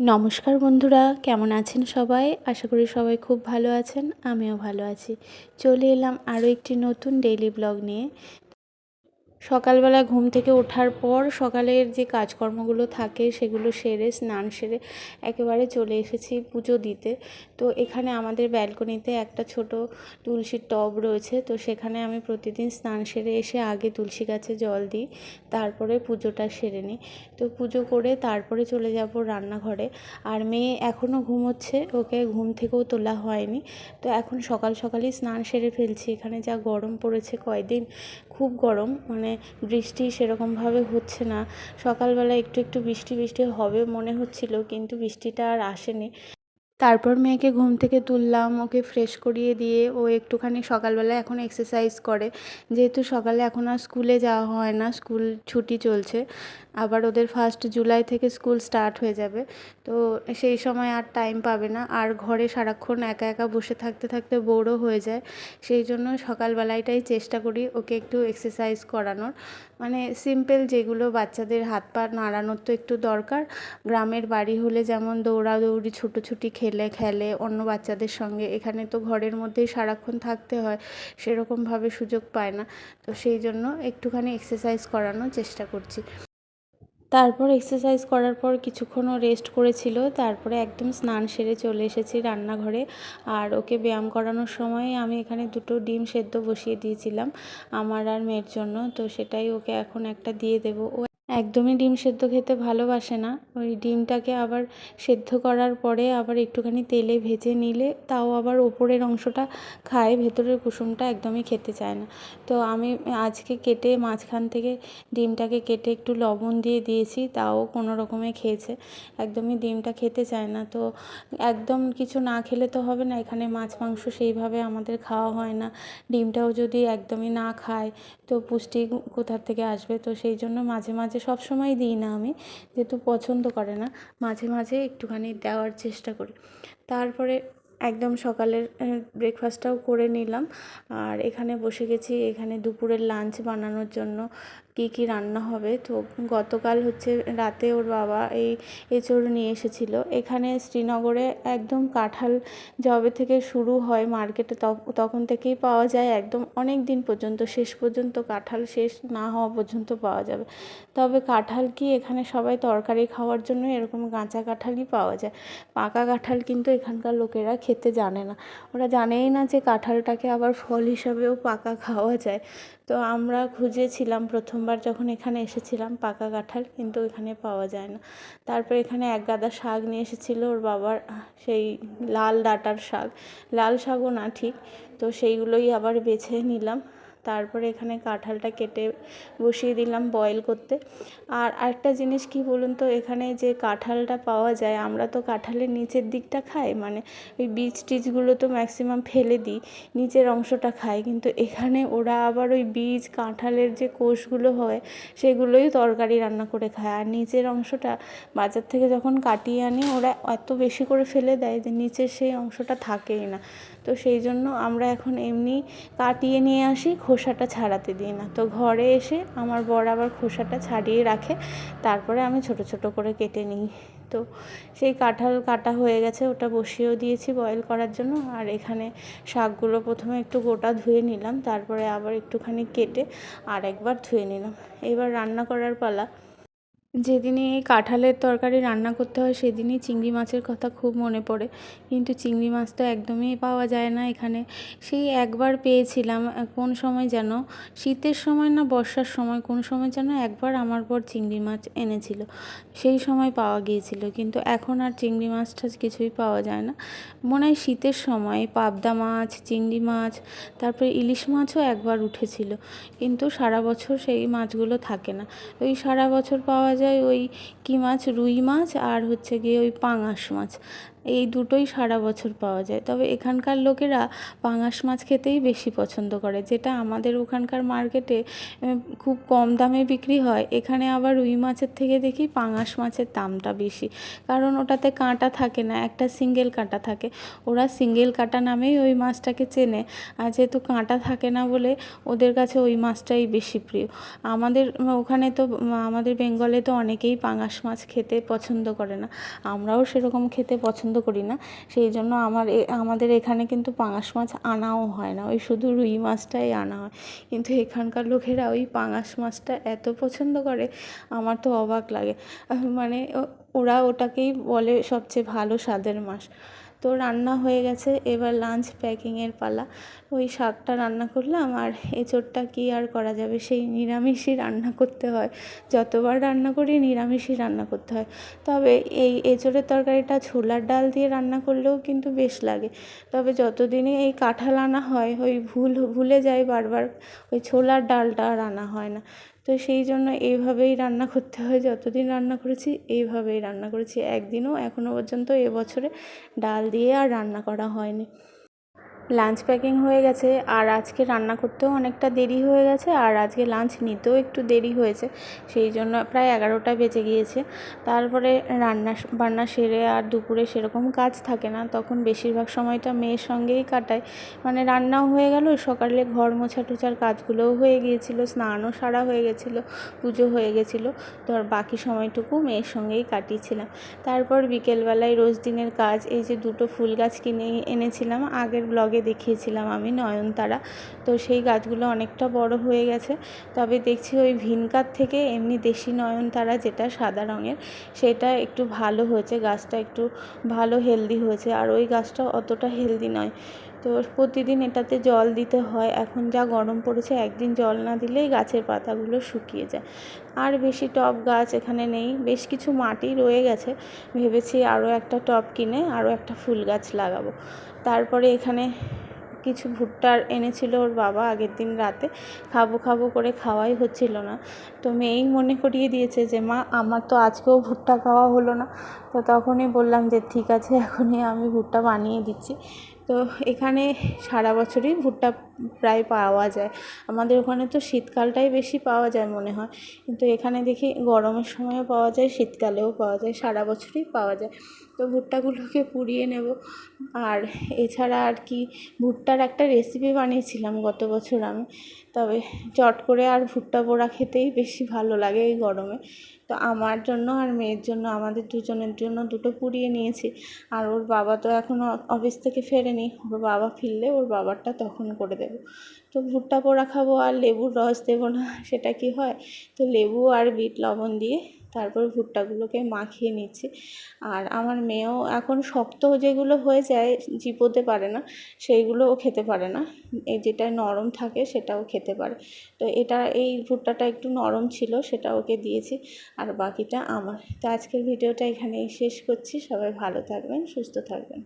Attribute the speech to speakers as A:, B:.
A: নমস্কার বন্ধুরা, কেমন আছেন সবাই? আশা করি সবাই খুব ভালো আছেন, আমিও ভালো আছি। চলে এলাম আরও একটি নতুন ডেইলি ব্লগ নিয়ে। সকালবেলা ঘুম থেকে ওঠার পর সকালের যে কাজকর্মগুলো থাকে সেগুলো সেরে, স্নান সেরে একেবারে চলে এসেছি পুজো দিতে। তো এখানে আমাদের ব্যালকনিতে একটা ছোট তুলসীর টব রয়েছে। তো সেখানে আমি প্রতিদিন স্নান সেরে এসে আগে তুলসী গাছে জল দিই, তারপরে পুজোটা সেরে নিই। তো পুজো করে তারপরে চলে যাব রান্নাঘরে। আর মেয়ে এখনও ঘুমোচ্ছে, ওকে ঘুম থেকেও তোলা হয়নি। তো এখন সকাল সকালই স্নান সেরে ফেলছি। এখানে যা গরম পড়েছে কয়দিন, খুব গরম। মানে বৃষ্টি সেরকমভাবে হচ্ছে না। সকালবেলা একটু একটু বৃষ্টি বৃষ্টি হবে মনে হচ্ছিল, কিন্তু বৃষ্টিটা আর আসেনি। তারপর মেয়েকে ঘুম থেকে তুললাম, ওকে ফ্রেশ করিয়ে দিয়ে ও একটুখানি সকালবেলা এখন এক্সারসাইজ করে। যেহেতু সকালে এখন আর স্কুলে যাওয়া হয় না স্কুল ছুটি চলছে আবার ওদের ফার্স্ট জুলাই থেকে স্কুল স্টার্ট হয়ে যাবে। তো সেই সময় আর টাইম পাবে না। আর ঘরে সারাক্ষণ একা একা বসে থাকতে থাকতে বোরও হয়ে যায়। সেই জন্য সকালবেলাটাই চেষ্টা করি ওকে একটু এক্সারসাইজ করানোর। মানে সিম্পল যেগুলো বাচ্চাদের হাত পা নাড়ানোর তো একটু দরকার। গ্রামের বাড়ি হলে যেমন দৌড়াদৌড়ি, ছুটোছুটি খেলে খেলে, অন্য বাচ্চাদের সঙ্গে এখানে তো ঘরের মধ্যেই সারাক্ষণ থাকতে হয়, সেরকমভাবে সুযোগ পায় না। তো সেই জন্য একটুখানি এক্সারসাইজ করানোর চেষ্টা করছি। তারপর এক্সারসাইজ করার পর কিছুক্ষণও রেস্ট করেছিল, তারপরে একদম স্নান সেরে চলে এসেছি রান্নাঘরে। আর ওকে ব্যায়াম করানোর সময় আমি এখানে দুটো ডিম সেদ্ধ বসিয়ে দিয়েছিলাম আমার আর মেয়ের জন্য, তো সেটাই ওকে এখন একটা দিয়ে দেবো। ও একদমই ডিম সেদ্ধ খেতে ভালোবাসে না। ওই ডিমটাকে আবার সেদ্ধ করার পরে আবার একটুখানি তেলে ভেজে নিলে তাও আবার ওপরের অংশটা খায়, ভেতরের কুসুমটা একদমই খেতে চায় না। তো আমি আজকে কেটে মাঝখান থেকে ডিমটাকে কেটে একটু লবণ দিয়ে দিয়েছি, তাও কোনো রকমে খেয়েছে। একদমই ডিমটা খেতে চায় না। তো একদম কিছু না খেলে তো হবে না, এখানে মাছ, মাংস সেইভাবে আমাদের খাওয়া হয় না। ডিমটাও যদি একদমই না খায়, তো পুষ্টি কোথার থেকে আসবে? তো সেই জন্য মাঝে মাঝে সব সময় দিই না আমি, যেহেতু পছন্দ করে না, মাঝে মাঝে একটুখানি দেওয়ার চেষ্টা করি। তারপরে একদম সকালের ব্রেকফাস্টটাও করে নিলাম। আর এখানে বসে গেছি, এখানে দুপুরের লাঞ্চ বানানোর জন্য। কী কী রান্না হবে? তো গতকাল হচ্ছে রাতে ওর বাবা এই এঁচোড় নিয়ে এসেছিল। এখানে শ্রীনগরে একদম কাঁঠাল যবে থেকে শুরু হয় মার্কেটে তখন থেকেই পাওয়া যায়। একদম অনেক দিন পর্যন্ত, শেষ পর্যন্ত কাঁঠাল শেষ না হওয়া পর্যন্ত পাওয়া যাবে। তবে কাঁঠাল কি এখানে সবাই তরকারি খাওয়ার জন্য এরকম কাঁচা কাঁঠালই পাওয়া যায়? পাকা কাঁঠাল কিন্তু এখানকার লোকেরা খেতে জানে না। ওরা জানেই না যে কাঁঠালটাকে আবার ফল হিসাবেও পাকা খাওয়া যায়। তো আমরা খুঁজেছিলাম প্রথমবার যখন এখানে এসেছিলাম পাকা কাঁঠাল, কিন্তু এখানে পাওয়া যায় না। তারপর এখানে এক গাদা শাক নিয়ে এসেছিল ওর বাবার, সেই লাল ডাঁটার শাক। লাল শাকও না ঠিক, তো সেইগুলোই আবার বেছে নিলাম। তারপরে এখানে কাঁঠালটা কেটে বসিয়ে দিলাম বয়েল করতে। আর আরেকটা জিনিস কি বলুন তো, এখানে যে কাঁঠালটা পাওয়া যায়, আমরা তো কাঁঠালের নিচের দিকটা খাই মানে ওই বীজ টিজগুলো তো ম্যাক্সিমাম ফেলে দিই, নিচের অংশটা খাই, কিন্তু এখানে ওরা আবার ওই বীজ, কাঁঠালের যে কোষগুলো হয়, সেগুলোই তরকারি রান্না করে খায়। আর নিচের অংশটা বাজার থেকে যখন কাটিয়ে আনি, ওরা এত বেশি করে ফেলে দেয় যে নিচের সেই অংশটা থাকেই না। তো সেই জন্য আমরা এখন এমনি কাটিয়ে নিয়ে আসি খোসাটা ছাড়াতে দিই না। তো ঘরে এসে আমার বর আবার খোসাটা ছাড়িয়ে রাখে, তারপরে আমি ছোট ছোট করে কেটে নিই। তো সেই কাঁঠাল কাটা হয়ে গেছে, ওটা বসিয়েও দিয়েছি বয়েল করার জন্য। আর এখানে শাকগুলো প্রথমে একটু গোটা ধুয়ে নিলাম, তারপরে আবার একটুখানি কেটে আর একবার ধুয়ে নিলাম। এবার রান্না করার পালা যেদিনই এই কাঁঠালের তরকারি রান্না করতে হয়, সেদিনই চিংড়ি মাছের কথা খুব মনে পড়ে। কিন্তু চিংড়ি মাছ তো একদমই পাওয়া যায় না এখানে। সেই একবার পেয়েছিলাম কোন সময় যেন? শীতের সময় না বর্ষার সময়? কোন সময় যেন একবার আমার পর চিংড়ি মাছ এনেছিল। সেই সময় পাওয়া গিয়েছিল। কিন্তু এখন আর চিংড়ি মাছটা কিছুই পাওয়া যায় না। মনে হয় শীতের সময় পাবদা মাছ, চিংড়ি মাছ, তারপরে ইলিশ মাছও একবার উঠেছিল। কিন্তু সারা বছর সেই মাছগুলো থাকে না। ওই সারা বছর পাওয়া যায় ওই কি মাছ? রুই মাছ আর হচ্ছে গিয়ে ওই পাঙাশ মাছ। এই দুটোই সারা বছর পাওয়া যায়। তবে এখানকার লোকেরা পাঙাশ মাছ খেতেই বেশি পছন্দ করে, যেটা আমাদের ওখানকার মার্কেটে খুব কম দামে বিক্রি হয়। এখানে আবার রুই মাছের থেকে দেখি পাঙাশ মাছের দামটা বেশি। কারণ ওটাতে কাঁটা থাকে না, একটা সিঙ্গেল কাঁটা থাকে। ওরা সিঙ্গেল কাঁটা নামেই ওই মাছটাকে চেনে। আর যেহেতু কাঁটা থাকে না বলে ওদের কাছে ওই মাছটাই বেশি প্রিয়। আমাদের, ওখানে তো, আমাদের বেঙ্গলে তো অনেকেই পাঙাশ মাছ খেতে পছন্দ করে না। আমরাও সেরকম খেতে পছন্দ করি না। সেই জন্য আমার আমাদের এখানে কিন্তু পাঙাশ মাছ আনাও হয় না। ওই শুধু রুই মাছটাই আনা হয়। কিন্তু এখানকার লোকেরা ওই পাঙাশ মাছটা এত পছন্দ করে, আমার তো অবাক লাগে। মানে ওরা ওটাকেই বলে সবচেয়ে ভালো স্বাদের মাছ। তো রান্না হয়ে গেছে, এবার লাঞ্চ প্যাকিংয়ের পালা। ওই শাকটা রান্না করলাম আর এঁচোড়টা কী আর করা যাবে? সেই নিরামিষই রান্না করতে হয়। যতবার রান্না করি নিরামিষই রান্না করতে হয়। তবে এই এঁচোড়ের তরকারিটা ছোলার ডাল দিয়ে রান্না করলেও কিন্তু বেশ লাগে। তবে যতদিনই এই কাঁঠাল আনা হয়, ওই ভুল, ভুলে যাই বারবার, ওই ছোলার ডালটা আর আনা হয় না। তো সেই জন্য এইভাবেই রান্না করতে হয়। যতদিন রান্না করেছি, এইভাবেই রান্না করেছি। একদিনও এখনও পর্যন্ত এবছরে ডাল দিয়ে আর রান্না করা হয়নি। লাঞ্চ প্যাকিং হয়ে গেছে। আর আজকে রান্না করতেও অনেকটা দেরি হয়ে গেছে। আর আজকে লাঞ্চ নিতেও একটু দেরি হয়েছে। সেই জন্য প্রায় এগারোটা বেজে গিয়েছে। তারপরে রান্না বান্না সেরে আর দুপুরে সেরকম কাজ থাকে না। তখন বেশিরভাগ সময়টা মেয়ের সঙ্গেই কাটায় মানে রান্নাও হয়ে গেল, সকালে ঘর মোছা টোছার কাজগুলোও হয়ে গিয়েছিল, স্নানও সারা হয়ে গেছিল, পুজো হয়ে গেছিল। আর বাকি সময়টুকু মেয়ের সঙ্গেই কাটিয়েছিলাম। তারপর বিকেলবেলায় রোজ দিনের কাজ, এই যে দুটো ফুল গাছ কিনে এনেছিলাম। আগের ব্লগে দেখিয়েছিলাম আমি, নয়নতারা। তো সেই গাছগুলো অনেকটা বড় হয়ে গেছে। তবে দেখছি ওই ভিনকার থেকে এমনি দেশি নয়নতারা যেটা সাদা রঙের, সেটা একটু ভালো হয়েছে। গাছটা একটু ভালো হেলদি হয়েছে। আর ওই গাছটা অতটা হেলদি নয়। তো প্রতিদিন এটাতে জল দিতে হয়। এখন যা গরম পড়েছে, একদিন জল না দিলেই গাছের পাতাগুলো শুকিয়ে যায়। আর বেশি টব গাছ এখানে নেই। বেশ কিছু মাটি রয়ে গেছে। ভেবেছি আরও একটা টব কিনে আরও একটা ফুল গাছ লাগাবো। তারপরে এখানে কিছু ভুট্টার এনেছিল ওর বাবা আগের দিন রাতে। খাব খাব করে খাওয়াই হচ্ছিল না। তো মেয়েই মনে করিয়ে দিয়েছে যে, মা, আমার তো আজকেও ভুট্টা খাওয়া হলো না। তো তখনই বললাম যে, ঠিক আছে, এখনই আমি ভুট্টা বানিয়ে দিচ্ছি। তো এখানে সারা বছরই ভুট্টা প্রায় পাওয়া যায়। আমাদের ওখানে তো শীতকালটাই বেশি পাওয়া যায় মনে হয়। কিন্তু এখানে দেখি গরমের সময়ও পাওয়া যায়, শীতকালেও পাওয়া যায়, সারা বছরই পাওয়া যায়। তো ভুট্টাগুলোকে পুড়িয়ে নেব। আর এছাড়া আর কি ভুট্টার একটা রেসিপি বানিয়েছিলাম গত বছর আমি। তবে চট করে আর ভুট্টা পোড়া খেতেই বেশি ভালো লাগে এই গরমে। তো আমার জন্য আর মেয়ের জন্য, আমাদের দুজনের জন্য দুটো পুড়িয়ে নিয়েছি। আর ওর বাবা তো এখনও অফিস থেকে ফেরেনি, ওর বাবা ফিরলে ওর বাবারটা তখন করে দেবো। তো ভুট্টা পোড়া খাব আর লেবুর রস দেবো না, সেটা কি হয়? তো লেবু আর বিট লবণ দিয়ে তারপর ভুট্টাগুলোকে মাখিয়ে নিচ্ছি। আর আমার মেয়েও এখন শক্ত যেগুলো হয়ে যায় জিপোতে পারে না, সেইগুলোও খেতে পারে না। এই যেটা নরম থাকে সেটাও খেতে পারে। তো এটা, এই ভুট্টাটা একটু নরম ছিল সেটা ওকে দিয়েছি। আর বাকিটা আমার। তো আজকের ভিডিওটা এখানেই শেষ করছি। সবাই ভালো থাকবেন, সুস্থ থাকবেন।